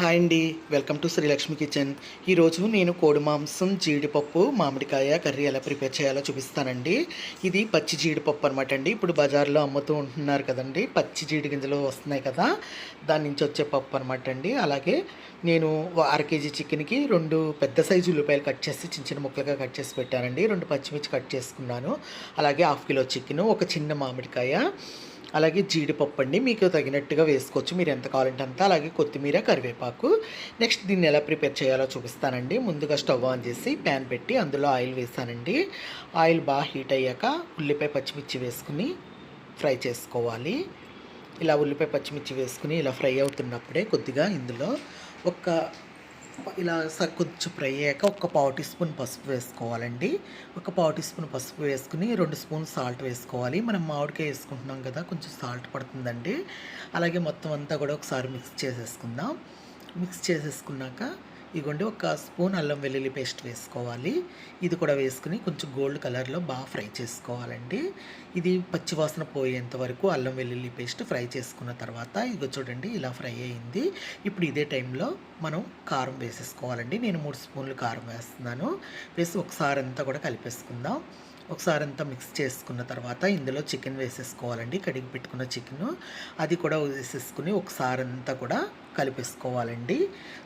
Hi అండి. Welcome to Srilakshmi kitchen. ఈరోజు నేను కోడి మాంసం జీడిపప్పు మామిడికాయ కర్రీ ఎలా ప్రిపేర్ చేయాలో చూపిస్తానండి. ఇది పచ్చి జీడిపప్పు అనమాట అండి. ఇప్పుడు బజార్లో అమ్ముతూ ఉంటున్నారు కదండి. పచ్చి జీడి గింజలు వస్తున్నాయి కదా. దాని నుంచి వచ్చే పప్పు అనమాట అండి. అలాగే నేను అర కేజీ చికెన్కి రెండు పెద్ద సైజు ఉల్లిపాయలు కట్ చేసి చిన్న చిన్న ముక్కలుగా కట్ చేసి పెట్టానండి. రెండు పచ్చిమిర్చి కట్ చేసుకున్నాను. అలాగే హాఫ్ కిలో చికెన్ ఒక చిన్న మామిడికాయ అలాగే జీడిపప్పు అండి. మీకు తగినట్టుగా వేసుకోవచ్చు. మీరు ఎంత కావాలంటే అంత. అలాగే కొత్తిమీర కరివేపాకు. నెక్స్ట్ దీన్ని ఎలా ప్రిపేర్ చేయాలో చూపిస్తానండి. ముందుగా స్టవ్ ఆన్ చేసి ప్యాన్ పెట్టి అందులో ఆయిల్ వేసానండి. ఆయిల్ బాగా హీట్ అయ్యాక ఉల్లిపాయ పచ్చిమిర్చి వేసుకుని ఫ్రై చేసుకోవాలి. ఇలా ఉల్లిపాయ పచ్చిమిర్చి వేసుకుని ఇలా ఫ్రై అవుతున్నప్పుడే కొద్దిగా ఇందులో ఒక ఇలా స- కొంచెం ఫ్రై అయ్యాక ఒక పావు టీ స్పూన్ పసుపు వేసుకోవాలండి. ఒక పావు టీ స్పూన్ పసుపు వేసుకుని రెండు స్పూన్ సాల్ట్ వేసుకోవాలి. మనం మామిడికాయ వేసుకుంటున్నాం కదా కొంచెం సాల్ట్ పడుతుందండి. అలాగే మొత్తం అంతా కూడా ఒకసారి మిక్స్ చేసేసుకుందాం. మిక్స్ చేసేసుకున్నాక ఇదిగోండి ఒక స్పూన్ అల్లం వెల్లుల్లి పేస్ట్ వేసుకోవాలి. ఇది కూడా వేసుకుని కొంచెం గోల్డ్ కలర్లో బాగా ఫ్రై చేసుకోవాలండి. ఇది పచ్చివాసన పోయేంత వరకు అల్లం వెల్లుల్లి పేస్ట్ ఫ్రై చేసుకున్న తర్వాత ఇదిగో చూడండి ఇలా ఫ్రై అయింది. ఇప్పుడు ఇదే టైంలో మనం కారం వేసేసుకోవాలండి. నేను మూడు స్పూన్లు కారం వేస్తున్నాను. వేసి ఒకసారి అంతా కూడా కలిపేసుకుందాం. ఒకసారి అంతా మిక్స్ చేసుకున్న తర్వాత ఇందులో చికెన్ వేసేసుకోవాలండి కడిగి పెట్టుకున్న చికెన్. అది కూడా వేసేసుకుని ఒకసారి అంతా కూడా కలిపేసుకోవాలండి.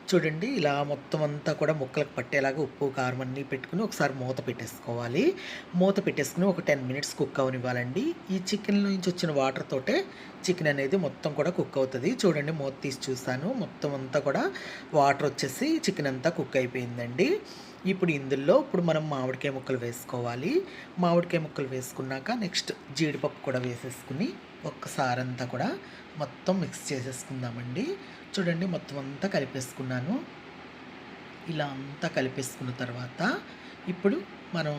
చూడండి ఇలా మొత్తం అంతా కూడా ముక్కలకు పట్టేలాగా ఉప్పు కారం అన్నీ పెట్టుకుని ఒకసారి మూత పెట్టేసుకోవాలి. మూత పెట్టేసుకుని ఒక టెన్ మినిట్స్ కుక్ అవనివ్వాలండి. ఈ చికెన్ నుంచి వచ్చిన వాటర్ తోటే చికెన్ అనేది మొత్తం కూడా కుక్ అవుతుంది. చూడండి మూత తీసి చూసాను మొత్తం అంతా కూడా వాటర్ వచ్చేసి చికెన్ అంతా కుక్ అయిపోయిందండి. ఇప్పుడు ఇందులో ఇప్పుడు మనం మామిడికాయ ముక్కలు వేసుకోవాలి. మామిడికాయ ముక్కలు వేసుకున్నాక నెక్స్ట్ జీడిపప్పు కూడా వేసేసుకుని ఒక్కసారి అంతా కూడా మొత్తం మిక్స్ చేసేసుకుందామండి. చూడండి మొత్తం అంతా కలిపేసుకున్నాను. ఇలా అంతా కలిపేసుకున్న తర్వాత ఇప్పుడు మనం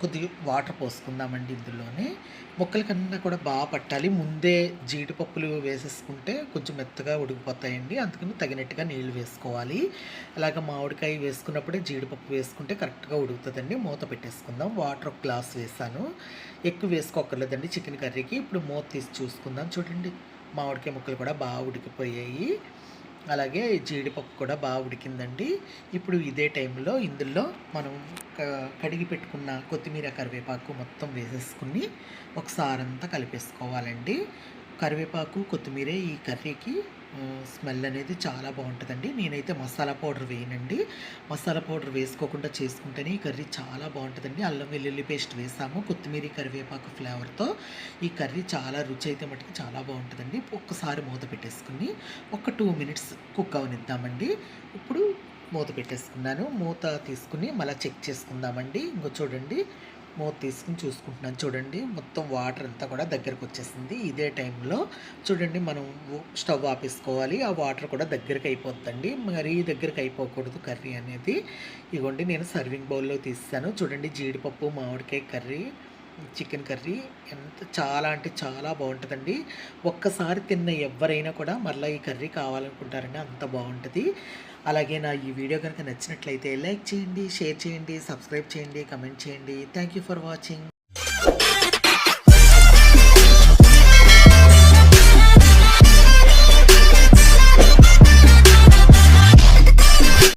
కొద్దిగా వాటర్ పోసుకుందామండి ఇందులోనే. మొక్కలకన్నా కూడా బాగా పట్టాలి. ముందే జీడిపప్పులు వేసేసుకుంటే కొంచెం మెత్తగా ఉడికిపోతాయండి. అందుకని తగినట్టుగా నీళ్ళు వేసుకోవాలి. అలాగే మామిడికాయ వేసుకున్నప్పుడే జీడిపప్పు వేసుకుంటే కరెక్ట్గా ఉడుకుతుందండి. మూత పెట్టేసుకుందాం. వాటర్ ఒక గ్లాస్ వేసాను. ఎక్కువ వేసుకోకర్లేదండి చికెన్ కర్రీకి. ఇప్పుడు మూత తీసి చూసుకుందాం. చూడండి మామిడికాయ ముక్కలు కూడా బాగా ఉడికిపోయాయి. అలాగే జీడిపప్పు కూడా బాగా ఉడికిందండి. ఇప్పుడు ఇదే టైంలో ఇందులో మనం క- కడిగి పెట్టుకున్న కొత్తిమీర కరివేపాకు మొత్తం వేసేసుకుని ఒకసారి అంతా కలిపేసుకోవాలండి. కరివేపాకు కొత్తిమీర ఈ కర్రీకి స్మెల్ అనేది చాలా బాగుంటుందండి. నేనైతే మసాలా పౌడర్ వేయనండి. మసాలా పౌడర్ వేసుకోకుండా చేసుకుంటేనే ఈ కర్రీ చాలా బాగుంటుందండి. అల్లం వెల్లుల్లి పేస్ట్ వేసాము. కొత్తిమీర కరివేపాకు ఫ్లేవర్తో ఈ కర్రీ చాలా రుచి అయితే మటుకు చాలా బాగుంటుందండి. ఒక్కసారి మూత పెట్టేసుకుని ఒక టూ మినిట్స్ కుక్ అవనిద్దామండి. ఇప్పుడు మూత పెట్టేసుకున్నాను. మూత తీసుకుని మళ్ళీ చెక్ చేసుకుందామండి. ఇంకో చూడండి. మూత తీసుకుని చూసుకుంటున్నాను చూడండి మొత్తం వాటర్ అంతా కూడా దగ్గరకు వచ్చేసింది. ఇదే టైంలో చూడండి మనం స్టవ్ ఆపేసుకోవాలి. ఆ వాటర్ కూడా దగ్గరికి అయిపోతుందండి మరీ దగ్గరికి అయిపోకూడదు కర్రీ అనేది. ఇగోండి నేను సర్వింగ్ బౌల్లో తీస్తాను చూడండి జీడిపప్పు మామిడికాయ కర్రీ. చికెన్ కర్రీ ఎంత చాలా అంటే చాలా బాగుంటుందండి. ఒక్కసారి తిన్న ఎవరైనా కూడా మళ్ళీ ఈ కర్రీ కావాలనుకుంటారండి. అంత బాగుంటుంది. అలాగే నా ఈ వీడియో కనుక నచ్చినట్లయితే లైక్ చేయండి షేర్ చేయండి సబ్స్క్రైబ్ చేయండి కమెంట్ చేయండి. Thank you for watching